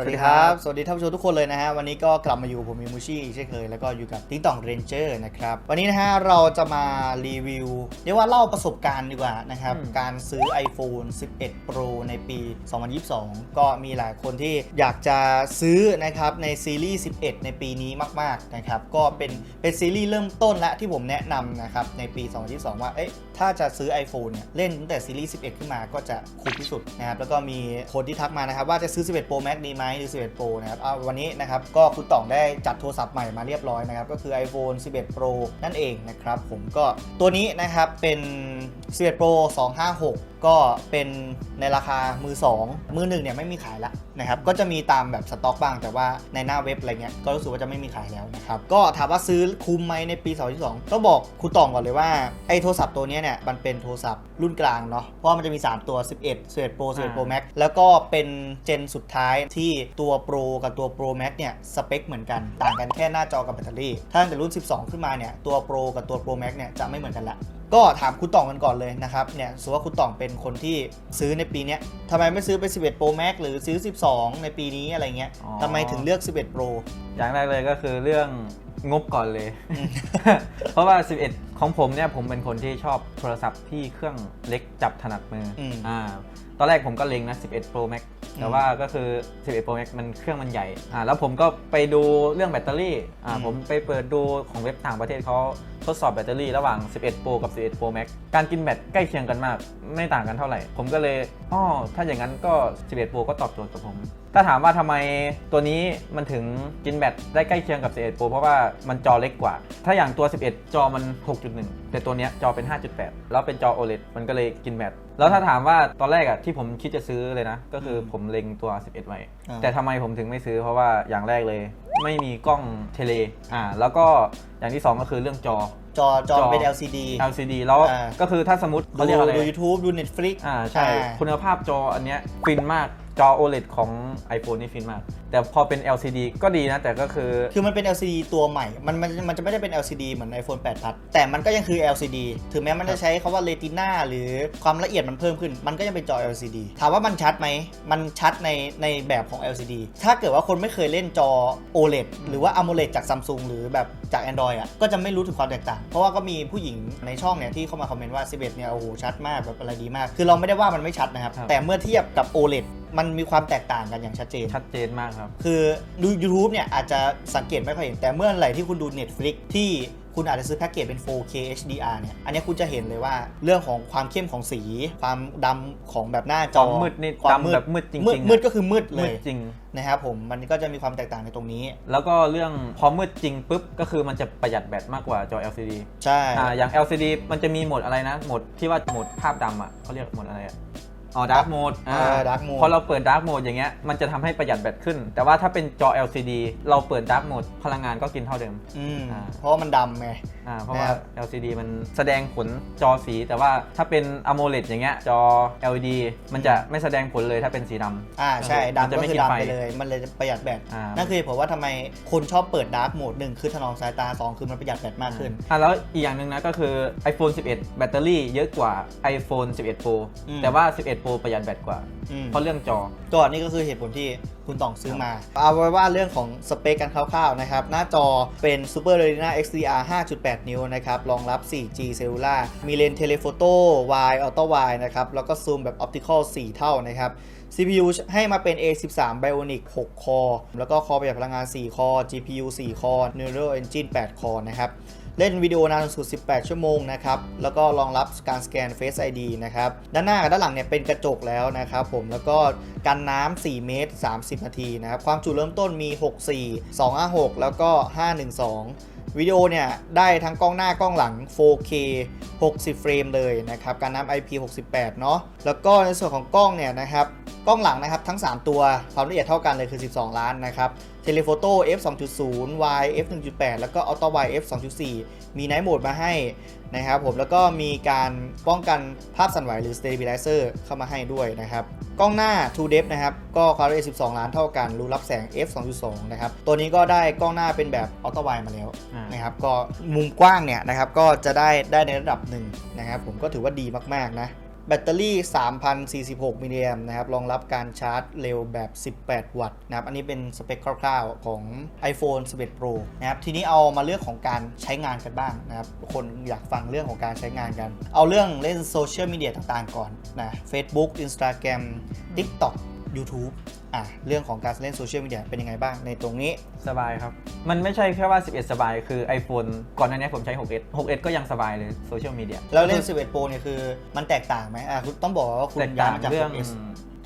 สวัสดีครับ สวัสดีท่านผู้ชมทุกคนเลยนะฮะ วันนี้ก็กลับมาอยู่ผมมีมูชี่อีกเช่นเคย แล้วก็อยู่กับติ๊งต่องเรนเจอร์นะครับ วันนี้นะฮะเราจะมารีวิว เรียกว่าเล่าประสบการณ์ดีกว่านะครับอืมการซื้อ iPhone 11 Pro ในปี 2022 ก็มีหลายคนที่อยากจะซื้อนะครับในซีรีส์ 11 ในปีนี้มาก ๆ นะครับ ก็เป็นเป็นซีรีส์เริ่มต้นและที่ผมแนะนำนะครับในปี 2022 ว่า เอ๊ะ ถ้าจะซื้อ iPhone เนี่ยเล่นตั้งแต่ซีรีส์ 11 ขึ้นมาก็จะคุ้มที่สุดนะครับ แล้วก็มีคนที่ทักมานะครับว่าจะซื้อ 11 Pro Max ดีไหมหรือ11 Pro นะครับวันนี้นะครับก็คุณต่องได้จัดโทรศัพท์ใหม่มาเรียบร้อยนะครับก็คือ iPhone 11 Pro นั่นเองนะครับผมก็ตัวนี้นะครับเป็น11 Pro 256 ก็เป็นในราคามือ 2 มือหนึ่งเนี่ยไม่มีขายละนะครับก็จะมีตามแบบสต็อกบ้าง แต่ว่าในหน้าเว็บอะไรเงี้ยก็รู้สึกว่าจะไม่มีขายแล้วนะครับก็ถามว่าซื้อคุ้มไหมในปี2022ก็บอกคุณต่องก่อนเลยว่าไอ้โทรศัพท์ตัวนี้เนี่ยมันเป็นโทรศัพท์รุ่นกลางเนาะเพราะว่ามันจะมี 3 ตัว 11 11 Pro 11 Pro Max แล้วก็เป็นเจนสุดท้ายที่ตัว Pro กับตัว Pro Max เนี่ยสเปคเหมือนกันต่างกันแค่หน้าจอกับแบตเตอรี่ถ้าตั้งแต่รุ่น 12 ขึ้นมาเนี่ยตัว Pro กับตัว Pro Max เนี่ยจะไม่เหมือนกันละ ก็ถามคุณต่องกันก่อนเลยนะครับเนี่ยสมมติว่าคุณต่องเป็นคนที่ซื้อในปีเนี้ยทำไมไม่ซื้อเป็น11 Pro Max หรือซื้อ 12 ในปีนี้อะไรเงี้ยอ๋อทำไมถึงเลือก 11 Pro อย่างแรกเลยก็คือเรื่องงบก่อนเลย เพราะว่า 11 ของผมเนี่ยผมเป็นคนที่ชอบโทรศัพท์ที่เครื่องเล็กจับถนัดมืออมอ่า ตอนแรกผมก็เล็งนะ 11 Pro Max แต่อืมว่าก็คือ 11 Pro Max มันเครื่องมันใหญ่อ่าแล้วผมก็ไปดูเรื่องแบตเตอรี่อ่าอืมผมไปเปิดดูของเว็บต่างประเทศเขาทดสอบแบตเตอรี่ระหว่าง 11 Pro กับ 11 Pro Max การกินแบตใกล้เคียงกันมาก ไม่ต่างกันเท่าไหร่ ผมก็เลยอ๋อถ้าอย่างนั้นก็ 11 Pro ก็ตอบโจทย์กับผมถ้าถามว่าทำไมตัวนี้มันถึงกินแบตได้ใกล้เคียงกับ 11 Pro เพราะว่ามันจอเล็กกว่า ถ้าอย่างตัว 11 จอมัน 6.1 แต่ตัวเนี้ยจอเป็น 5.8 แล้วเป็นจอ OLED มันก็เลยกินแบตแล้วถ้าถามว่าตอนแรกอะที่ผมคิดจะซื้อเลยนะ ก็คืออมผมเล็งตัว 11 ไว้ อ่า แต่ทำไมผมถึงไม่ซื้อเพราะว่าอย่างแรกเลย ไม่มีกล้องเทเลอ่าแล้วก็อย่างที่สองก็คือเรื่องจอ จอจอจอ เป็น LCD LCD แล้วอ่า ก็คือถ้าสมมติดูเขาเรียกอะไร ดู YouTube ดู Netflix อ่าใช่อ่าคุณภาพจออันเนี้ยฟินมาก จอ OLED ของ iPhone นี่ฟินมาก แต่พอเป็น LCD ก็ดีนะ แต่ก็คือ คือมันเป็น LCD ตัวใหม่ มันมันมันจะไม่ได้เป็น LCD เหมือน iPhone 8 Plus แต่มันก็ยังคือ LCD ถึงแม้มันจะใช้คาว่า Retina หรือความละเอียดมันเพิ่มขึ้น มันก็ยังเป็นจอ LCD ถามว่ามันชัดไหม มันชัดในในแบบของ LCD ถ้าเกิดว่าคนไม่เคยเล่นจอ OLED หรือว่า AMOLED จาก Samsung หรือแบบจาก Android อะ ก็จะไม่รู้ถึงความแตกต่าง เพราะว่าก็มีผู้หญิงในช่องเนี่ยที่เข้ามาคอมเมนต์ว่า11เนี่ยโอ้โหชัดมากแบบอะไรดีมาก คือเราไม่ได้ว่ามันไม่ชัดนะครับครับแต่เมื่อเทียบกับ OLED มันมีความแตกต่างกันอย่างชัดเจน ชัดเจนมากครับ คือดู YouTube เนี่ยอาจจะสังเกตไม่ค่อยเห็น แต่เมื่อไหร่ที่คุณดู Netflix ที่คุณอาจจะซื้อแพ็กเกจเป็น 4K HDR เนี่ย อันนี้คุณจะเห็นเลยว่าเรื่องของความเข้มของสี ความดำของแบบหน้าจอความมืดนี่ความดำแบบมืดจริงๆมืดอะมืดก็คือมืดเลมืดยจริง นะครับผมมันก็จะมีความแตกต่างในตรงนี้ แล้วก็เรื่องพอมืดจริงปุ๊บ ก็คือมันจะประหยัดแบตมากกว่าจอ LCD ใช่ อ่าอย่าง LCD มันจะมีโหมดอะไรนะโหมดที่ว่าโหมดภาพดำอะเขาเรียกโหมดอะไรอะ อ๋อ Dark Mode เออ Dark Mode พอเราเปิด Dark Mode อย่างเงี้ยมันจะทำให้ประหยัดแบตขึ้น แต่ว่าถ้าเป็นจอ LCD เราเปิด Dark Mode พลังงานก็กินเท่าเดิม อืมอ่า เพราะว่ามันดำไง อ่าเพราะว่านะครับ LCD มันแสดงผลจอสี แต่ว่าถ้าเป็น AMOLED อย่างเงี้ยจอ LED มันจะไม่แสดงผลเลยถ้าเป็นสีดำ อ่าใช่มันดำจะก็ไม่คือกินไฟดำไปเลย มันเลยประหยัดแบตอ่านั่ นั่นคือเหตุผลว่าทำไมคนชอบเปิดดาร์กโหมดหนึ่งคือถนอมสายตาสองคือมันประหยัดแบตมากขึ้น อะแล้วอีกอย่างหนึ่งนะก็คือ iPhone 11 แบตเตอรี่เยอะกว่า iPhone 11 Pro อืมแต่ว่า 11 Pro ประหยัดแบตกว่า อืม เพราะเรื่องจอ ก็นี่ก็คือเหตุผลที่คุณต้องซื้อมา เอาไว้ว่าเรื่องของสเปคกันคร่าวๆนะครับ หน้าจอเป็น Super Retina XDR 5.8 นิ้วนะครับ รองรับ 4G Cellular มีเลนส์เทเลโฟโต้ Wide Ultra Wide นะครับ แล้วก็ซูมแบบ Optical 4 เท่านะครับ CPU ให้มาเป็น A13 Bionic 6 คอ แล้วก็คอประหยัดพลังงาน 4 คอ GPU 4 คอ Neural Engine 8 คอนะครับ เล่นวิดีโอนานสุด 18 ชั่วโมงนะครับ แล้วก็รองรับการสแกน Face ID นะครับ ด้านหน้ากับด้านหลังเนี่ยเป็นกระจกแล้วนะครับผม แล้วก็กันน้ำ4เมตร 30 นาทีนะครับ ความจุเริ่มต้นมี 64 256 แล้วก็ 512 วิดีโอเนี่ยได้ทั้งกล้องหน้ากล้องหลัง 4K 60 เฟรมเลยนะครับ การน้ำ IP 68 เนาะ แล้วก็ในส่วนของกล้องเนี่ยนะครับ กล้องหลังนะครับทั้ง 3 ตัวความละเอียดเท่ากันเลยคือ 12 ล้านนะครับ เทเลโฟโต้ f 2.0 y f 1.8 แล้วก็ออโต้ wide f 2.4 มีไนท์โหมดมาให้นะครับผมแล้วก็มีการป้องกันภาพสั่นไหวหรือ stabilizer เข้ามาให้ด้วยนะครับ กล้องหน้า True Depth นะครับ ก็ความละเอียด 12 ล้านเท่ากันรูรับแสง f 2.2 นะครับ ตัวนี้ก็ได้กล้องหน้าเป็นแบบ Ultra wide มาแล้วอ่านนะครับ ก็มุมกว้างเนี่ยนะครับ ก็จะได้ได้ในระดับหนึ่งนะครับ ผมก็ถือว่าดีมากๆนะ แบตเตอรี่ 3,046 มิลลิแอมนะครับ รองรับการชาร์จเร็วแบบ 18 วัตต์นะครับ อันนี้เป็นสเปคคร่าวๆ ของ iPhone 11 Pro นะครับ ทีนี้เอามาเรื่องของการใช้งานกันบ้างนะครับ คนอยากฟังเรื่องของการใช้งานกัน เอาเรื่องเล่นโซเชียลมีเดียต่างๆก่อนนะ Facebook Instagram TikTok YouTube อะเรื่องของการเล่นโซเชียลมีเดียเป็นยังไงบ้างในตรงนี้ สบายครับ มันไม่ใช่แค่ว่า 11 สบาย คือ iPhone ก่อนหน้านี้ผมใช้ 6s 6s ก็ยังสบายเลยโซเชียลมีเดียแล้วเล่น 11 Pro เนี่ยคือมันแตกต่างไหมอะคุณต้องบอกว่าคุณแตกย้าต่ายงมาจาก เรื่อง 6S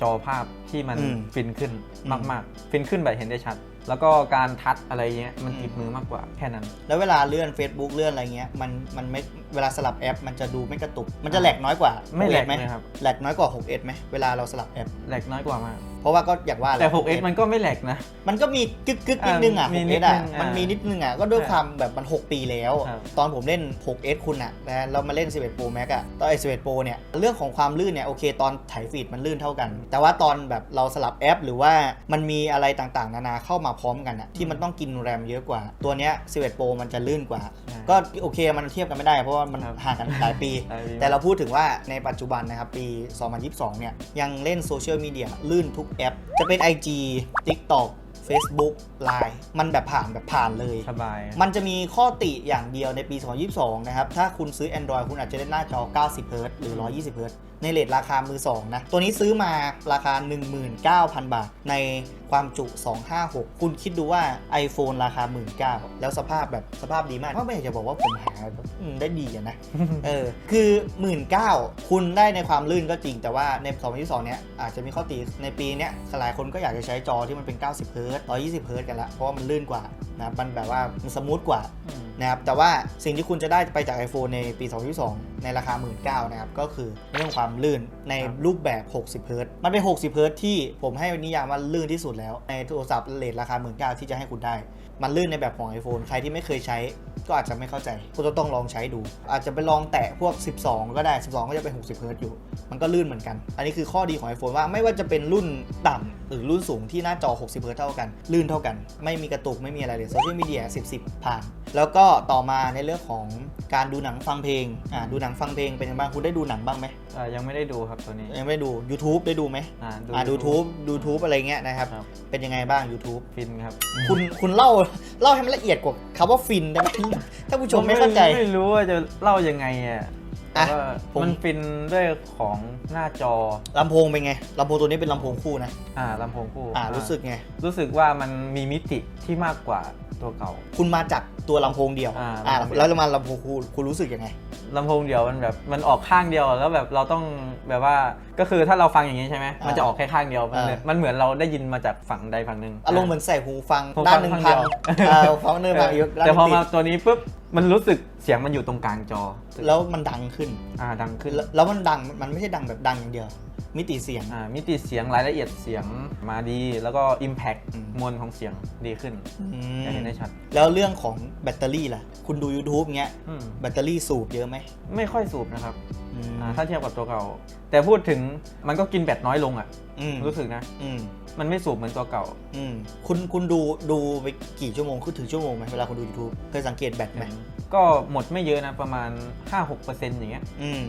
จอภาพที่มันอืมฟินขึ้นอืมมากๆ ฟินขึ้นแบบเห็นได้ชัด แล้วก็การทัชอะไรเงี้ยมันติดมือมากกว่าแค่นั้น แล้วเวลาเลื่อน Facebook เลื่อนอะไรเงี้ยมันมันไม่ เวลาสลับแอป มันจะดูไม่กระตุก มันจะแหลกน้อยกว่าไม่แหลก 6S ไหมเลยครับแหลกน้อยกว่า 6S ไหมเวลาเราสลับแอปแหลกน้อยกว่ามากเพราะว่าก็อยากว่าหละแต่ 6s มันก็ไม่แหลกนะ มันก็มีกึกกึกนิดนึงอะอ่ามีนิด 6S อะนึงอะมันมีนิดนึงอะก็ด้วยใช่ความแบบมัน 6 ปีแล้วครับตอนผมเล่น 6S คุณอะนะเรามาเล่น 11 Pro Max อะตอนไอ้11 Pro เนี่ยเรื่องของความลื่นเนี่ยโอเคตอนถ่ายฟีดมันลื่นเท่ากัน แต่ว่าตอนแบบเราสลับแอป หรือว่ามันมีอะไรต่างๆ นานาเข้ามาพร้อมกันอะที่มันต้องกินแรมเยอะกว่าตัวเนี้ย11 Pro มันจะลื่นกว่าใช่ก็โอเคมันเทียบกันไม่ได้เพราะว่ามันครับห่างกันหลายปีหลายปี แต่เราพูดถึงว่าในปัจจุบันนะครับ ปี 2022 เนี่ย ยังเล่นโซเชียลมีเดียลื่นทุกแอป จะเป็น IG TikTok Facebook Line มันแบบผ่านแบบผ่านเลยสบาย มันจะมีข้อติอย่างเดียวในปี 2022 นะครับ ถ้าคุณซื้อ Android คุณอาจจะเล่นหน้าจอ 90 Hz หรือ 120 Hz ในเลทราคามือ 2 นะ ตัวนี้ซื้อมาราคา 19,000 บาท ในความจุ 256 คุณคิดดูว่า iPhone ราคา 19,000แล้วสภาพแบบสภาพดีมากก็ไม่อยากจะบอกว่าผมหาแบบอืมได้ดีอะนะ เออ คือ 19,000คุณได้ในความลื่นก็จริงแต่ว่าใน2022เนี้ยอาจจะมีข้อตีในปีเนี้ยหลายคนก็อยากจะใช้จอที่มันเป็น 90เฮิร์ต120เฮิร์ตกันละเพราะว่ามันลื่นกว่านะมันแบบว่ามันสมูทกว่าอืมนะครับแต่ว่าสิ่งที่คุณจะได้ไปจาก iPhone ในปี 2022 ในราคา 1 9ื่นนะครับก็คือเรื่องความลื่นในรูปแบบ 60 เฮิร์ตมันเป็น 60 เฮิร์ตที่ผมให้นิยามว่าลื่นที่สุดแล้ว ในโทรศัพท์เลทราคา 19,000ที่จะให้คุณได้ มันลื่นในแบบของ iPhone ใครที่ไม่เคยใช้ก็อาจจะไม่เข้าใจก็จะต้องลองใช้ดู อาจจะไปลองแตะพวก 12 ก็ได้ 12 ก็จะเป็น 60 เฮิร์ตอยู่ มันก็ลื่นเหมือนกัน อันนี้คือข้อดีของ iPhone ว่าไม่ว่าจะเป็นรุ่นต่ำหรือรุ่นสูงที่หน้าจอ 60 เฮิร์ตเท่ากัน ลื่นเท่ากัน ไม่มีกระตุกไม่มีอะไรเลยโซเชียลมีเดีย10 10 ผ่าน แล้วก็ต่อมาในเรื่องของการดูหนังฟังเพลงอ่าดูหนังฟังเพลงเป็นยังไงบ้างคุณได้ดูหนังบ้างไหมอ่ายังไม่ได้ดูครับตัวนี้ ยังไม่ได้ดู YouTube ได้ดูไหมอ่าอ่าดูทูบดูทูบอะไรเงี้ยนะครับ ครับ เป็นยังไงบ้าง YouTube ฟินครับ คุณคุณเล่าเล่าให้มันละเอียดกว่าคำว่าฟินได้ไหมถ้าผู้ชมไม่เข้าใจ ไม่รู้ว่าจะเล่ายังไงอะ อะแต่ว่าผม มันฟินด้วยของหน้าจอ ลำโพงเป็นไงลำโพงตัวนี้เป็นลำโพงคู่นะอ่าลำโพงคู่อ่ารู้สึกไง รู้สึกว่ามันมีมิติที่มากกว่าตัวเก่า คุณมาจากตัวลำโพงเดียวอ่าอ่าลำโพงเดียวแล้วจะมาลำโพงคู่คุณรู้สึกยังไง ลำโพงเดียวมันแบบมันออกข้างเดียวแล้วแบบเราต้องแบบว่าก็คือถ้าเราฟังอย่างนี้ใช่ไหมอ่ามัมันจะออกแค่ข้างเดียวมันเหมือนอ่ามั มันเหมือนเราได้ยินมาจากฝั่งใดฝั่งหนึ่งอารมณ์เหมือนใส่หูฟังหูฟังด้านหนึ่งข้างพัเดีงยว เออฟังหนึ่งพังอีกด้านหแต่นึ่งพอติมาดตัวนี้ปุ๊บ มันรู้สึกเสียงมันอยู่ตรงกลางจอแล้วมันดังขึ้น อ่าดังขึ้นแล้วแล้วมันดังมันไม่ใช่ดังแบบดังอย่างเดียว มิติเสียง อ่ามิติเสียงรายละเอียดเสียงมาดี แล้วก็ Impact อืม มวลของเสียงดีขึ้นอืจะเห็นมได้ชัดแล้วเรื่องของแบตเตอรี่ล่ะ คุณดู YouTube เงี้ยอืมแบตเตอรี่สูบเยอะไหมไม่ค่อยสูบนะครับอืมอ่าถ้าเทียบกับตัวเก่า แต่พูดถึงมันก็กินแบตน้อยลงอะ อืมรู้สึกนะ อืมมันไม่สูบเหมือนตัวเก่าอืมคุณคุณดูดูไปกี่ชั่วโมงคือถึงชั่วโมงไหมเวลาคุณดู YouTube เคยสังเกตแบตไหม ก็หมดไม่เยอะนะประมาณ 5-6%อย่างเงี้ยอืม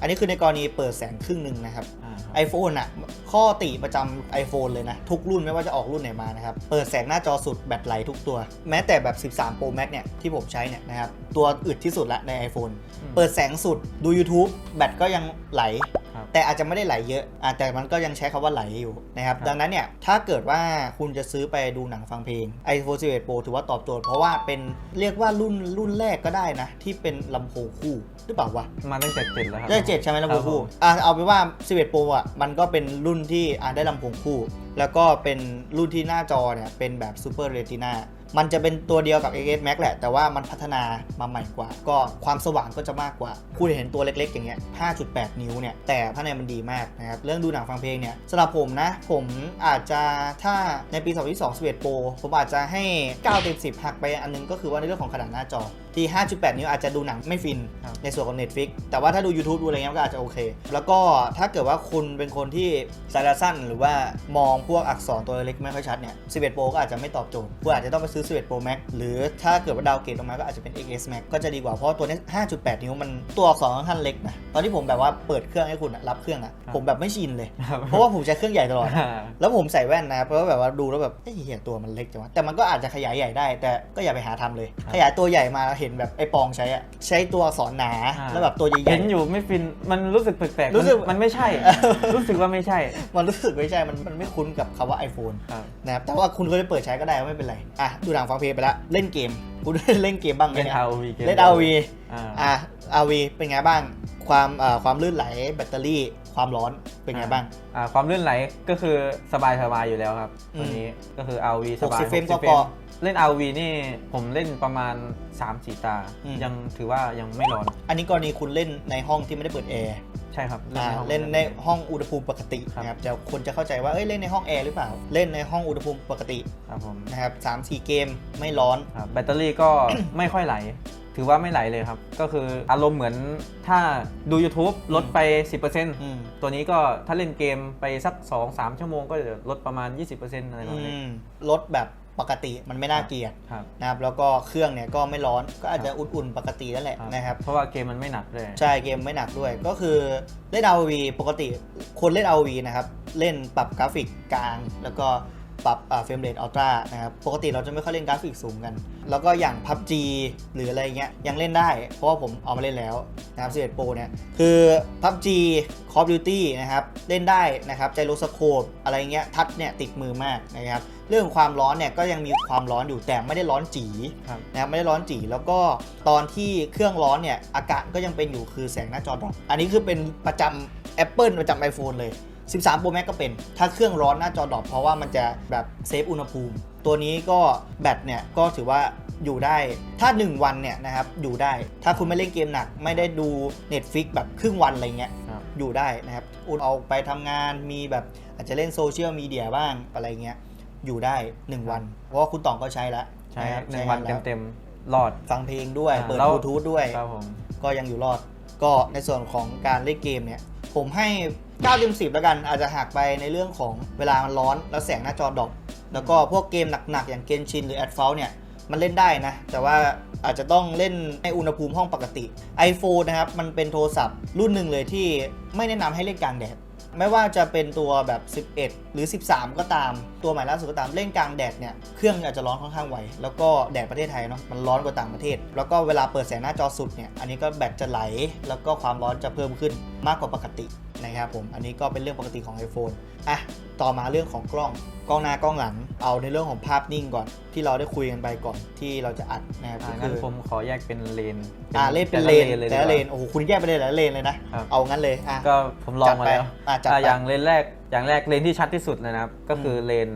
อันนี้คือในกรณีเปิดแสงครึ่งหนึ่งนะครับ อ่าครับ iPhone อะข้อติประจำ iPhone เลยนะ ทุกรุ่นไม่ว่าจะออกรุ่นไหนมานะครับ เปิดแสงหน้าจอสุดแบตไหลทุกตัว แม้แต่แบบ 13 Pro Max เนี่ย ที่ผมใช้เนี่ยนะครับ ตัวอึดที่สุดละใน iPhone อืม เปิดแสงสุดดู YouTube แบตก็ยังไหลครับ แต่อาจจะไม่ได้ไหลเยอะอะแต่มันก็ยังใช้คำว่าไหลอยู่นะครับครับ ดังนั้นเนี่ย ถ้าเกิดว่าคุณจะซื้อไปดูหนังฟังเพลง iPhone 11 Pro ถือว่าตอบโจทย์เพราะว่าเป็นเรียกว่ารุ่นรุ่นแรกก็ได้นะ ที่เป็นลำโพงคู่หรือเปล่าวะ มาตั้งแต่เจ็ดแล้วครับได้เจ็ดใช่ไหมลำโพงคู่ครับผมอะเอาไปนว่า 11 Pro อะมันก็เป็นรุ่นที่อะได้ลำโพงคู่ แล้วก็เป็นรุ่นที่หน้าจอเนี่ยเป็นแบบ Super Retina มันจะเป็นตัวเดียวกับ AS Max แหละ แต่ว่ามันพัฒนามาใหม่กว่า ก็ความสว่างก็จะมากกว่า คุณเห็นตัวเล็กๆ อย่างเงี้ย 5.8 นิ้วเนี่ย แต่ภายในมันดีมากนะครับ เรื่องดูหนังฟังเพลงเนี่ยสำหรับผมนะ ผมอาจจะถ้าในปี 2022 11 Pro ผมอาจจะให้ 9 เต็ม 10 หักไปอันนึงก็คือว่าในเรื่องของขนาดหน้าจอที่ 5.8 นิ้วอาจจะดูหนังไม่ฟินครับ ในส่วนของ Netflix แต่ว่าถ้าดู YouTube ดูอะไรเงี้ยก็อาจจะโอเค แล้วก็ถ้าเกิดว่าคุณเป็นคนที่สายตาสั้น หรือว่ามองพวกอักษรตัวเล็กไม่ค่อยชัดเนี่ย 11 Pro ก็อาจจะไม่ตอบโจทย์คุณอาจจะต้องไปซื้อซื้อ11 Pro Max หรือถ้าเกิดว่าดาวเกรดลงมาก็อาจจะเป็น XS Max ก็จะดีกว่าเพราะตัวนี้5.8 นิ้วมันตัวอักษรค่อนข้างเล็กนะตอนที่ผมแบบว่าเปิดเครื่องให้คุณอะรับเครื่องอะครับผมแบบไม่ชินเลย ครับเพราะว่าผมใช้เครื่องใหญ่ตลอด อ่า แล้วผมใส่แว่นนะเพราะว่าแบบว่าดูแล้วแบบเฮ้ยเหี้ยตัวมันเล็กจังวะแต่มันก็อาจจะขยายใหญ่ได้ แต่ก็อย่าไปหาทำเลยขยายตัวใหญ่มาเห็นแบบไอ้ปองใช้อะใช้ตัวอักษรหนาอ่า แล้วแบบตัวใหญ่เห็นอยู่ไม่ฟินมันรู้สึกแปลกๆรู้สึก มันมันไม่ใช่ รู้สึกว่าไม่ใช่ๆมันรู้สึกไม่ใช่ มันมันไม่คุ้นกับคำว่า iPhone ครับ นะครับแต่ว่าคุณก็ได้เปิดใช้ก็ได้ไม่เป็นไร อะ ดูหนังฟังเพลงไปแล้วเล่นเกม คุณได้เล่นเกมบ้างไหมเล่นเนี่ย ROV เกม เล่น RV อ่า อะ RV เป็นไงบ้าง ความเอ่อความลื่นไหลแบตเตอรี่ความร้อนเป็นไงบ้างอ่าความลื่นไหลก็คือสบายสบายอยู่แล้วครับอืมตัวนี้ก็คือ RV สบาย60เฟรม60ก็พอเล่น RV นี่ผมเล่นประมาณ 3-4 ตาอืมยังถือว่ายังไม่ร้อน อันนี้กรณีคุณเล่นในห้องที่ไม่ได้เปิดแอร์ใช่ครับอ่าห้องเล่นในห้องอุณหภูมิปกติครับนะครับจะคนจะเข้าใจว่าเอ้ยเล่นในห้องแอร์หรือเปล่า เล่นในห้องอุณหภูมิปกติครับผมนะครับสามสี่เกมไม่ร้อนครับแบตเตอรี่ก็ไม่ค่อยไหล ถือว่าไม่ไหลเลยครับ ก็คืออารมณ์เหมือนถ้าดู YouTube ลดไป 10%อืมตัวนี้ก็ถ้าเล่นเกมไปสัก 2-3 ชั่วโมงก็จะลดประมาณ 20%อะไรประมาณนี้อืมรถแบบปกติมันไม่น่าเกลียดครับนะครับแล้วก็เครื่องเนี่ยก็ไม่ร้อนก็อาจจะอุ่นๆปกตินั่นแหละครับนะครับเพราะว่าเกมมันไม่หนักเลยใช่เกมไม่หนักด้วย ก็คือเล่น RV ปกติคนเล่น RV นะครับเล่นปรับกราฟิกกลางแล้วก็ ปรับเฟรมเรทอัลตร้านะครับปกติเราจะไม่ค่อยเล่นกราฟิกสูงกัน แล้วก็อย่าง PUBG หรืออะไรเงี้ยยังเล่นได้ เพราะว่าผมเอามาเล่นแล้วนะครับ11 Pro เนี่ยคือ PUBG Call of Duty นะครับเล่นได้นะครับใจโรสโคปอะไรเงี้ยทัดเนี่ยติดมือมากนะครับเรื่องความร้อนเนี่ยก็ยังมีความร้อนอยู่แต่ไม่ได้ร้อนจีครับนะครับไม่ได้ร้อนจีแล้วก็ตอนที่เครื่องร้อนเนี่ยอากาศก็ยังเป็นอยู่คือแสงหน้าจอดรอปอันนี้คือเป็นประจำ Apple ประจำ iPhone เลย 13 Pro Max ก็เป็น ถ้าเครื่องร้อนหน้าจอดรอปเพราะว่ามันจะแบบเซฟอุณหภูมิ ตัวนี้ก็แบตเนี่ยก็ถือว่าอยู่ได้ ถ้า 1 วันเนี่ยนะครับอยู่ได้ ถ้าคุณไม่เล่นเกมหนัก ไม่ได้ดู Netflix แบบครึ่งวันอะไรเงี้ย ครับ อยู่ได้นะครับอุ่นเอาไปทำงาน มีแบบอาจจะเล่นโซเชียลมีเดียบ้างอะไรเงี้ย อยู่ได้ 1 วัน เพราะว่าคุณต๋องก็ใช้แล้วใช้ะครับหนึ่งวันใช้แล้วเต็มๆรอด ฟังเพลงด้วย อ่าเปิดแล้ว บลูทูธด้วย ครับผม ก็ยังอยู่รอด ก็ในส่วนของการเล่นเกมเนี่ย ผมให้ 9เต็ม10 แล้วกันอาจจะหักไปในเรื่องของเวลามันร้อนแล้วแสงหน้าจอดรอปแล้วก็พวกเกมหนักๆ อย่างเกนชินหรือ a d f a l เนี่ยมันเล่นได้นะ แต่ว่าอาจจะต้องเล่นในอุณหภูมิห้องปกติ iPhone นะครับ มันเป็นโทรศัพท์รุ่นหนึ่งเลยที่ไม่แนะนำให้เล่นกลางแดด ไม่ว่าจะเป็นตัวแบบ 11 หรือ 13 ก็ตาม ตัวใหม่ล่าสุดก็ตามเล่นกลางแดดเนี่ย เครื่องอาจจะร้อนค่อนข้างไว แล้วก็แดดประเทศไทยเนาะ มันร้อนกว่าต่างประเทศ แล้วก็เวลาเปิดแสงหน้าจอสุดเนี่ย อันนี้ก็แบตจะไหล แล้วก็ความร้อนจะเพิ่มขึ้นมากกว่าปกตินะครับผม อันนี้ก็เป็นเรื่องปกติของ iPhone อะ ต่อมาเรื่องของกล้อง กล้องหน้ากล้องหลัง เอาในเรื่องของภาพนิ่งก่อน ที่เราได้คุยกันไปก่อนที่เราจะอัดนะครับอ่าก็งั้นคือผมขอแยกเป็นเลน อ่าเล่นเป็นเลนเลยแต่ดีกละว่าเลน โอ้โห คุณแยกไปเลยหลายเลนเลยนะครับเอางั้นเลย อะ ก็ผมลองมาแล้วอะจัดอ่าไปอย่างเลนแรก อย่างแรกเลนที่ชัดที่สุดเลยนะครับ ก็คือเลน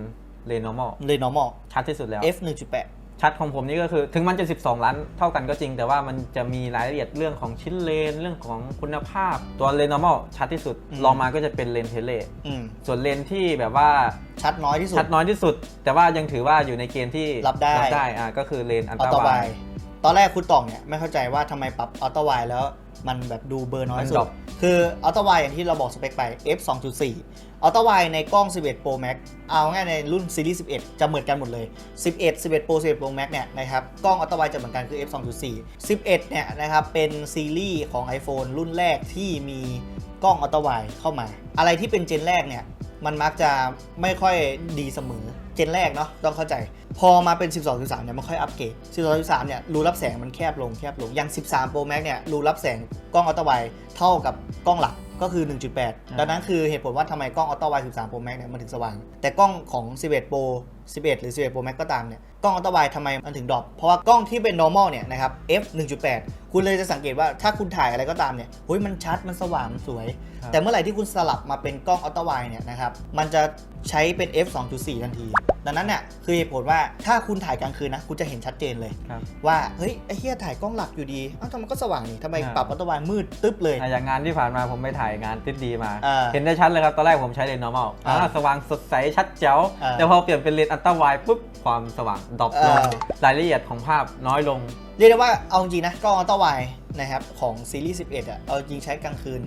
เลน normal เลน normal ชัดที่สุดแล้ว f 1.8 ชัดของผมนี่ก็คือถึงมันจะ 12 ล้านเท่ากันก็จริง แต่ว่ามันจะมีรายละเอียดเรื่องของชิ้นเลน เรื่องของคุณภาพ ตัวเลน normal ชัดที่สุดอืมลองมาก็จะเป็นเลนเทเลอืมส่วนเลนที่แบบว่าชัดน้อยที่สุด ชัดน้อยที่สุด แต่ว่ายังถือว่าอยู่ในเกณฑ์ที่รับได้รับได้อ่าก็คือเลนอันออตโต้ราไวไว ตอนแรกคุณต่องเนี่ยไม่เข้าใจว่าทำไมปรับออโต้ไวแล้วมันแบบดูเบอร์น้อยมันสุดรดอปคือออโต้ไวอย่างที่เราบอกสเปคไป f 2.4ออโต้ไวในกล้อง 11 Pro Max เอาง่ายในรุ่นซีรีส์11 จะเหมือนกันหมดเลย 11 11 Pro 11 Pro Max เนี่ยนะครับกล้องออโต้ไวจะเหมือนกันคือ f 2.4 11 เนี่ยนะครับเป็นซีรีส์ของ iPhone รุ่นแรกที่มีกล้องออโต้ไวเข้ามา อะไรที่เป็นเจนแรกเนี่ยมันมักจะไม่ค่อยดีเสมอ เจนแรกเนาะต้องเข้าใจ พอมาเป็น 12.3เนี่ยมันค่อยอัปเกรด12.3เนี่ยรูรับแสงมันแคบลงแคบลงอย่าง 13 Pro Max เนี่ยรูรับแสงกล้องอัลตร้าไวเท่ากับกล้องหลักก็คือ 1.8 ดังนั้นคือเหตุผลว่าทำไมกล้องอัลตร้าไว13 Pro Max เนี่ยมันถึงสว่าง แต่กล้องของ 11 Pro 11 หรือ 11 Pro Max ก็ตามเนี่ยกล้องอัลตร้าไวทำไมมันถึงดรอปเพราะว่ากล้องที่เป็น normal เนี่ยนะครับ f 1.8 คุณเลยจะสังเกตว่าถ้าคุณถ่ายอะไรก็ตามเนี่ยเฮ้ยมันชัดมันสว่างมันสวยครับแต่เมื่อไหร่ที่คุณสลับมาเป็นกล้องอัลตร้าไวเนี่ยนะครับมันจะใช้เป็น f 2.4 ทันที ดังนั้นเนี่ยคือเหตุผลว่าถ้าคุณถ่ายกลางคืนนะคุณจะเห็นชัดเจนเลยครับว่าเฮ้ยไอ้เฮียถ่ายกล้องหลักอยู่ดีเอ้าวทำไมมันก็สว่างนี่ทำไมอ่าปรับอัลตร้าไวมืดตึ๊บเลยอะอย่างงานที่ผ่านมาผมไปถ่ายงานติดดีมาอ่าเห็นได้ชัดเลยครับตอนแรกผมใช้เลน normal อ่าอ่าสว่างสดใสชัดแจ๋วอ่าแต่พอเปลี่ยนเป็นเลนอัลตร้าไวปุ๊บความสว่างดรอปลงอ่ารายละเอียดของภาพน้อยลง เรียกได้ว่าเอาจริงๆนะกล้องอัลตร้าไวนะครับของซีรีส์ 11 อะ เอาจริงใช้กลางคืน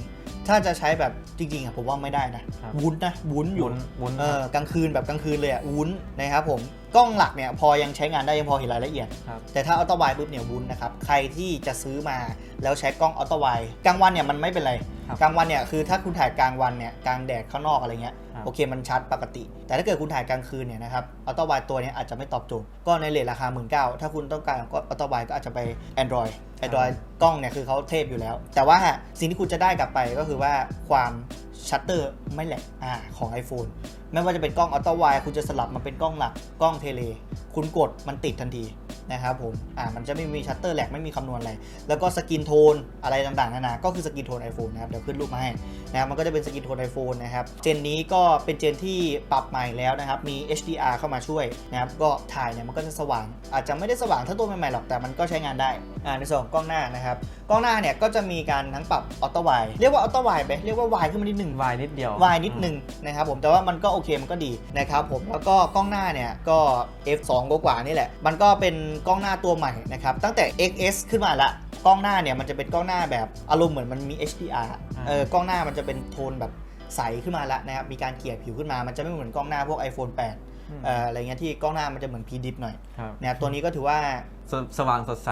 ถ้าจะใช้แบบจริงๆอะผมว่าไม่ได้นะครับ วุ้นนะวุ้นอหยู่มุนหมุนเออ กลางคืนแบบกลางคืนเลยอะวุ้นนะครับผม กล้องหลักเนี่ยพอยังใช้งานได้ยังพอเห็นรายละเอียด ครับ แต่ถ้าออโต้ไวปุ๊บเนี่ยวุ้นนะครับ ใครที่จะซื้อมาแล้วใช้กล้องออโต้ไวกลางวันเนี่ยมันไม่เป็นไร ครับกลางวันเนี่ยคือถ้าคุณถ่ายกลางวันเนี่ยกลางแดดข้างนอกอะไรเงี้ยครับ โอเคมันชัดปกติ แต่ถ้าเกิดคุณถ่ายกลางคืนเนี่ยนะครับออโต้ไวตัวเนี้ยอาจจะไม่ตอบโจทย์ ก็ในเลทราคา 1 9ื่นถ้าคุณต้องการก็ออโต้ไวก็อาจจะไป Android Android กล้องเนี่ยคือเขาเทพอยู่แล้ว แต่ว่าสิ่งที่คุณจะได้กลับไปก็คือว่าความชัตเตอร์ไม่แหลกอ่าของ iPhone ไม่ว่าจะเป็นกล้องออโต้ไวคุณจะสลับมาเป็นกล้องหลักกล้องเทเล คุณกดมันติดทันทีนะครับผม อ่า มันจะไม่มีชัตเตอร์แหลกไม่มีคำนวณอะไร แล้วก็สกินโทนอะไรต่างๆนานา ก็คือสกินโทน iPhone นะครับ เดี๋ยวขึ้นรูปมาให้นะครับมันก็จะเป็นสกินโทน iPhone นะครับ เจนนี้ก็เป็นเจนที่ปรับใหม่แล้วนะครับ มี HDR เข้ามาช่วยนะครับ ก็ถ่ายเนี่ยมันก็จะสว่าง อาจจะไม่ได้สว่างเท่าตัวใหม่ๆหรอก แต่มันก็ใช้งานได้ อ่า ในส่วนของกล้องหน้านะครับ กล้องหน้าเนี่ยก็จะมีการทั้งปรับออโต้ไวเรียกว่าออโต้ไวไปเรียกว่าไวขึ้นมานิดหนึ่งวายนิดเดียววายนิดนึงนะครับผม แต่ว่ามันก็โอเคมันก็ดีนะครับผมแล้วก็กล้องหน้าเนี่ยก็ f2 กว่าๆนี่แหละ มันก็เป็นกล้องหน้าตัวใหม่นะครับตั้งแต่ XS ขึ้นมาละกล้องหน้าเนี่ยมันจะเป็นกล้องหน้าแบบอารมณ์เหมือนมันมี HDR เออกล้องหน้ามันจะเป็นโทนแบบใสขึ้นมาละนะครับ มีการเกลี่ยผิวขึ้นมา มันจะไม่เหมือนกล้องหน้าพวก iPhone 8อืมเอ่ออะไรเงี้ยที่กล้องหน้ามันจะเหมือน P-dip หน่อยครับนะครับตัวนี้ก็ถือว่าสสว่างสดใส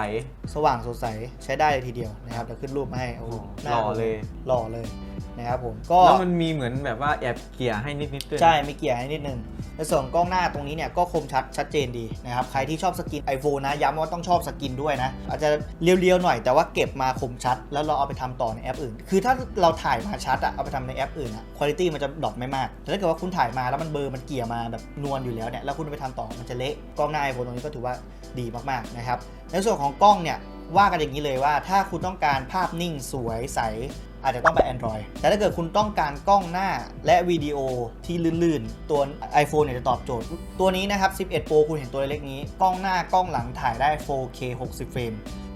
สว่างสดใสใช้ได้เลยทีเดียวนะครับเดี๋ยวขึ้นรูปมาให้โอ้โหหล่อเลยหล่อเลย นะครับผมก็แล้วมันมีเหมือนแบบว่าแอบเกลี่ยให้นิดๆด้วยนะ ใช่มีเกียร์ให้นิดนึงในส่วนของกล้องหน้าตรงนี้เนี่ยก็คมชัดชัดเจนดีนะครับใครที่ชอบสกิน iPhone นะย้ำว่าต้องชอบสกินด้วยนะอาจจะเรียวๆหน่อยแต่ว่าเก็บมาคมชัด แล้วเราเอาไปทำต่อในแอปอื่น คือถ้าเราถ่ายมาชัดอะเอาไปทำในแอปอื่นอะคุณภาพมันจะดรอปไม่มากแต่ถ้าเกิดว่าคุณถ่ายมาแล้วมันเบลอร์มันเกลี่ยมาแบบนวลอยู่แล้วเนี่ยแล้วคุณเอาไปทำต่อมันจะเละกล้องหน้า iPhone ตรงนี้ก็ถือว่าดีมากๆนะครับในส่วนของกล้องเนี่ยว่ากันอย่างนี้เลยว่าถ้าคุณต้องการภาพนิ่งสวยใส อาจจะต้องไป Android แต่ถ้าเกิดคุณต้องการกล้องหน้าและวิดีโอที่ลื่นๆ ตัว iPhone เนี่ยจะตอบโจทย์ ตัวนี้นะครับ 11 Pro คุณเห็นตัวเล็กนี้ กล้องหน้ากล้องหลังถ่ายได้ 4K 60 เฟรม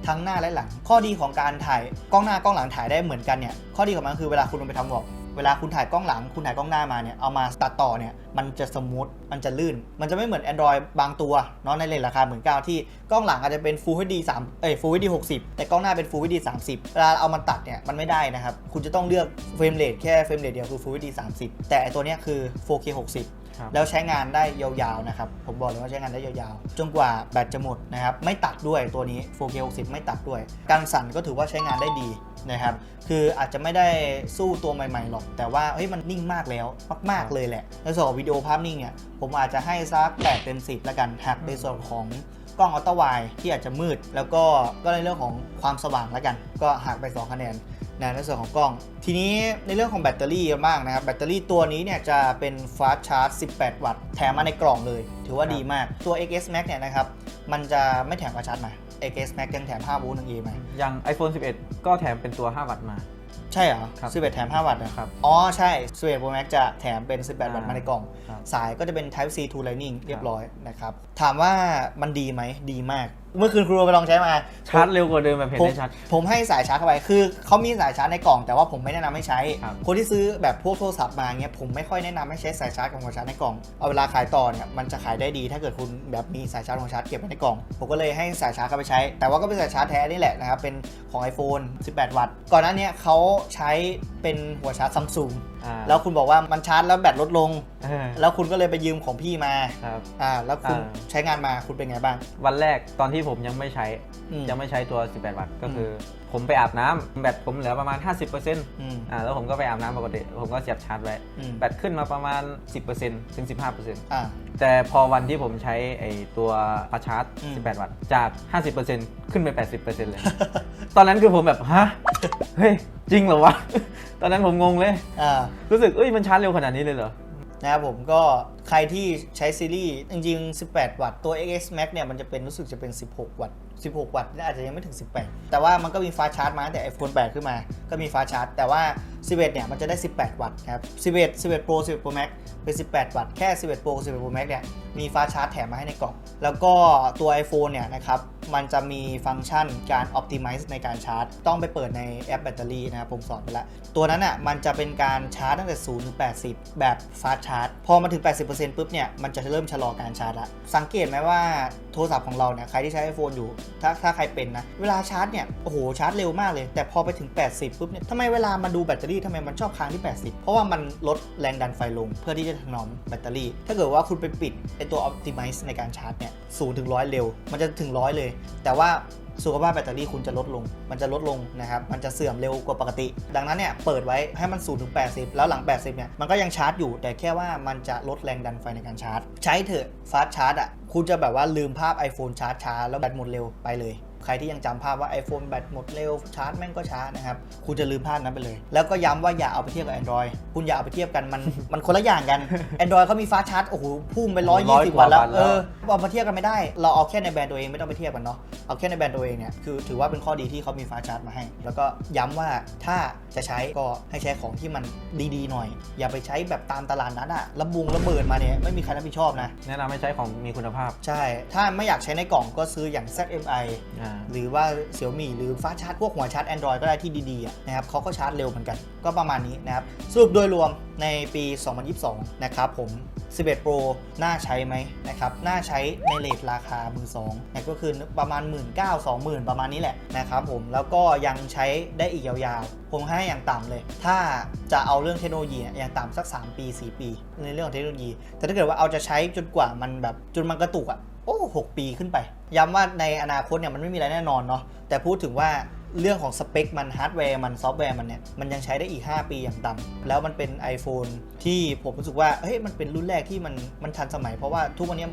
ทั้งหน้าและหลัง ข้อดีของการถ่ายกล้องหน้ากล้องหลังถ่ายได้เหมือนกันเนี่ย ข้อดีของมันคือเวลาคุณลงไปทำวอล์ก เวลาคุณถ่ายกล้องหลัง คุณถ่ายกล้องหน้ามาเนี่ย เอามาตัดต่อเนี่ย มันจะสมูท มันจะลื่น มันจะไม่เหมือน Android บางตัวเนาะในเลนราคาหมื่นเก้าที่กล้องหลังอาจจะเป็น Full HD 3เอ้ย Full HD 60 แต่กล้องหน้าเป็น Full HD 30 เวลาเอามาตัดเนี่ย มันไม่ได้นะครับ คุณจะต้องเลือกเฟรมเรทแค่เฟรมเรทเดียวคือ Full HD 30 แต่ไอตัวเนี้ยคือ 4K 60 ครับแล้วใช้งานได้ยาวๆนะครับ ผมบอกเลยว่าใช้งานได้ยาวๆ จนกว่าแบตจะหมดนะครับ ไม่ตัดด้วยตัวนี้ 4K 60 ไม่ตัดด้วย การสั่นก็ถือว่าใช้งานได้ดีนะครับ คืออาจจะไม่ได้สู้ตัวใหม่ๆหรอก แต่ว่าเฮ้ยมันนิ่งมากแล้ว มากๆเลยแหละ ในส่วนของวิดีโอภาพนิ่งเนี่ย ผมอาจจะให้สัก8เต็ม10แล้วกันหักในส่วนของกล้องอัลตร้าไวที่อาจจะมืด แล้วก็ก็ในเรื่องของความสว่างแล้วกัน ก็หักไป 2 คะแนน นะในส่วนของกล้อง ทีนี้ในเรื่องของแบตเตอรี่กันบ้างนะครับ แบตเตอรี่ตัวนี้เนี่ยจะเป็นฟาสชาร์จ 18 วัตต์ แถมมาในกล่องเลย ถือว่าครับดีมาก ตัว XS Max เนี่ยนะครับ มันจะไม่แถมฟาสชาร์จมา XS Max ยังแถม 5 โวลต์นึงเอมาอย่าง iPhone 11 ก็แถมเป็นตัว 5 วัตต์มา ใช่เหรอครับ11 แถม 5 วัตต์นะครับ อ๋อ ใช่11 Pro Max จะแถมเป็น 18 วัตต์มาในกล่อง ครับ สายก็จะเป็น Type C to Lightning เรียบร้อยนะครับ ถามว่ามันดีไหม ดีมาก เมื่อคืนครูไปลองใช้มาชาร์จเร็วกว่าเดิมแบบเห็นผมได้ชัด ผมให้สายชาร์จเข้าไป คือเขามีสายชาร์จในกล่อง แต่ว่าผมไม่แนะนำให้ใช้ ครับ คนที่ซื้อแบบพวกโทรศัพท์มาเงี้ยผมไม่ค่อยแนะนำให้ใช้สายชาร์จของหัวชาร์จในกล่อง เอาเวลาขายต่อเนี่ยมันจะขายได้ดี ถ้าเกิดคุณแบบมีสายชาร์จของชาร์จเก็บไว้ในกล่อง ผมก็เลยให้สายชาร์จเข้าไปใช้ แต่ว่าก็เป็นสายชาร์จแท้นี่แหละนะครับ เป็นของ iPhone 18 วัตต์ ก่อนหน้าเนี้ยเขาใช้เป็นหัวชาร์จซัมซุง อ่า แล้วคุณบอกว่ามันชาร์จแล้วแบตลดลงเออแล้วคุณก็เลยไปยืมของพี่มาครับ อ่าแล้วคุณอ่า ใช้งานมาคุณเป็นไงบ้างวันแรกตอนที่ผมยังไม่ใช้ อืม ยังไม่ใช้ตัว 18 วัตต์ก็คืออผมไปอาบน้ำแบตผมเหลือประมาณ 50%ออืม่าแล้วผมก็ไปอาบน้ำปกติ ผมก็เสียบชาร์จไว้ อืมแบตขึ้นมาประมาณ 10%ถึง 15%อ่า แต่พอวันที่ผมใช้ไอตัวพาชาร์จอืม18 วัตต์จาก 50%ขึ้นไป 80%เลย ตอนนั้นคือผมแบบ ฮะ เฮ้ย จริงเหรอวะ ตอนนั้นผมงงเลย อ่า รู้สึกเอ้ยมันชาร์จเร็วขนาดนี้เลยเหรอ นะครับผมก็ใครที่ใช้ซีรีส์จริงๆ 18 วัตต์ตัว XS Max เนี่ยมันจะเป็นรู้สึกจะเป็น 16 วัตต์ 16 วัตต์น่าอาจจะยังไม่ถึง 18 แต่ว่ามันก็มีฟ้าชาร์จมาตั้งแต่ iPhone 8 ขึ้นมา ก็มีฟ้าชาร์จ แต่ว่า 11 เนี่ยมันจะได้ 18 วัตต์ครับ 11 11 Pro 11 Pro Max เป็น 18 วัตต์ แค่ 11 Pro 11 Pro Max เนี่ย มีฟ้าชาร์จแถมมาให้ในกล่อง แล้วก็ตัว iPhone เนี่ยนะครับ มันจะมีฟังก์ชันการ optimize ในการชาร์จ ต้องไปเปิดในแอปแบตเตอรี่นะครับ ผมสอนไปแล้ว ตัวนั้นอะ มันจะเป็นการชาร์จตั้งแต่ 0 ถึง 80 แบบฟาสชาร์จ พอมาถึง 80%ปุ๊บ เนี่ย มันจะเริ่มชะลอการชาร์จละ สังเกตไหมว่าโทรศัพท์ของเราเนี่ย ใครที่ใช้ iPhone อยู่ ถ้าถ้าใครเป็นนะ เวลาชาร์จเนี่ย โอ้โห ชาร์จเร็วมากเลย แต่พอไปถึง 80ปุ๊บเนี่ยทำไมเวลามาดูแบตเตอรี่ทำไมมันชอบค้างที่ 80 เพราะว่ามันลดแรงดันไฟลงเพื่อที่จะถนอมแบตเตอรี่ ถ้าเกิดว่าคุณไปปิดไอตัว optimize ในการชาร์จเนี่ยศูนย์ถึงร้อยเร็ว มันจะถึงร้อยเลย แต่ว่าสุขภาพแบตเตอรี่คุณจะลดลง มันจะลดลงนะครับ มันจะเสื่อมเร็วกว่าปกติ ดังนั้นเนี่ยเปิดไว้ให้มัน0ถึง80แล้วหลัง 80เนี่ยมันก็ยังชาร์จอยู่ แต่แค่ว่ามันจะลดแรงดันไฟในการชาร์จ ใช้เถอะฟาสชาร์จอะคุณจะแบบว่าลืมภาพ iPhone ชาร์จช้าแล้วแบตหมดเร็วไปเลย ใครที่ยังจำภาพว่า iPhone แบตหมดเร็วชาร์จแม่งก็ช้านะครับ คุณจะลืมภาพนั้นไปเลย แล้วก็ย้ำว่าอย่าเอาไปเทียบกับ Android คุณอย่าเอาไปเทียบกัน มันมันคนละอย่างกัน Android เขามีฟาสชาร์จโอ้โหพุ่งไปร้อย120กว่าวันแล้ววันแล้วเออเอามาเทียบกันไม่ได้ เราเอาแค่ในแบรนด์ตัวเองไม่ต้องไปเทียบกันเนาะเอาแค่ในแบรนด์ตัวเองเนี่ยคือถือว่าเป็นข้อดีที่เขามีฟ้าชาร์จมาให้ แล้วก็ย้ำว่าถ้าจะใช้ก็ให้ใช้ของที่มันดีๆหน่อย อย่าไปใช้แบบตามตลาดนัดอะระบุงระเบิดมาเนี่ยไม่มีใครรับผิดชอบนะ แนะนำให้ใช้ของมีคุณภาพ ใช่ ถ้าไม่อยากใช้ในกล่องก็ซื้ออย่าง ZMI อ่า หรือว่าเสี่ยมี่หรือฟ้าชาร์จพวกหัวชาร์จ Android ก็ได้ที่ดีๆอะนะครับเขาก็ชาร์จเร็วเหมือนกัน ก็ประมาณนี้นะครับ สรุปโดยรวม ในปี 2022 นะครับผม 11 Pro น่าใช้ไหมนะครับ น่าใช้ในเลทราคามือสองนะก็คือประมาณ 1 9 0 0 0 2,000 ประมาณนี้แหละนะครับผม แล้วก็ยังใช้ได้อีกยาวๆ ผมให้อย่างต่ำเลย ถ้าจะเอาเรื่องเทคโนโลยีอย่างต่ำสัก 3 ปี 4 ปี ในเรื่องของเทคโนโลยี แต่ถ้าเกิดว่าเอาจะใช้จนกว่ามันแบบจนมันกระตุกอะโอ้หกปีขึ้นไป ย้ำว่าในอนาคตเนี่ยมันไม่มีอะไรแน่นอนเนาะ แต่พูดถึงว่า เรื่องของสเปคมันฮาร์ดแวร์มันซอฟต์แวร์มันเนี่ย มันยังใช้ได้อีก 5 ปีอย่างต่ำแล้วมันเป็น iPhone ที่ผมรู้สึกว่าเฮ้ยมันเป็นรุ่นแรกที่มันมันทันสมัย เพราะว่าทุกวันเนี้ย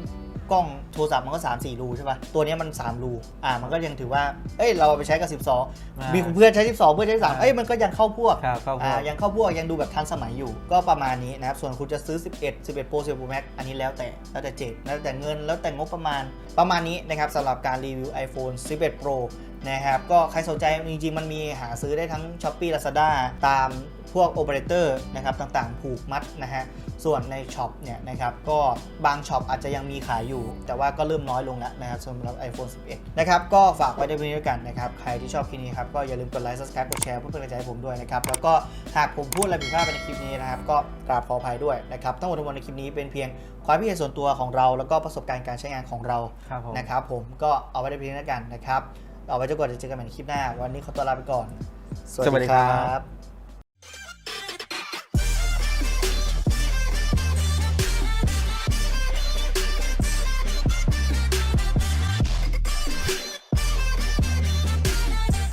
กล้องโทรศัพท์มันก็ 3 4 รูใช่ปะ่ะ ตัวเนี้ยมัน 3 รู อ่า มันก็ยังถือว่า เอ้ย เราเอาไปใช้กับ 12 มีเพื่อนใช้ 12 เพื่อนใช้ 3 เอ้ย มันก็ยังเข้าพวกครับเข้าพวกอ่า ยังเข้าพวก ยังดูแบบทันสมัยอยู่ ก็ประมาณนี้นะครับ ส่วนคุณจะซื้อ 11 11 Pro 11 Pro Max อันนี้แล้วแต่ แล้วแต่เจตแล้วแต่เงิน แล้วแต่งบประมาณ ประมาณนี้นะครับสำหรับการรีวิว iPhone 11 Pro นะครับก็ใครสนใจจริงๆ มันมีหาซื้อได้ทั้ง Shopee Lazada ตามพวกโอเปอเรเตอร์นะครับต่างๆ ผูกมัดนะฮะส่วนในช็อปเนี่ยนะครับก็บางช็อปอาจจะยังมีขายอยู่ แต่ว่าก็เริ่มน้อยลงแล้วนะครับสำหรับ iPhone 11 นะครับ ก็ฝากไว้ในวันนี้ด้วยกันนะครับ ใครที่ชอบคลิปนี้ครับ ก็อย่าลืมกดไลค์ subscribe กดแชร์เพื่อเป็นกำลังใจให้ผมด้วยนะครับ แล้วก็หากผมพูดอะไรผิดพลาดไปในคลิปนี้นะครับ ก็กราบขออภัยด้วยนะครับทั้งหมดทั้งมวลในคลิปนี้เป็นเพียงความคิดเห็นส่วนตัวของเรา แล้วก็ประสบการณ์การใช้งานของเราครับผมนะครับผมก็เอาไว้ในเพียงนี้แล้วกันนะครับ เอาไว้จนกว่าจะเจอกันใหม่ในคลิปหน้า วันนี้ขอตัวลาไปก่อน สวัสดีครับ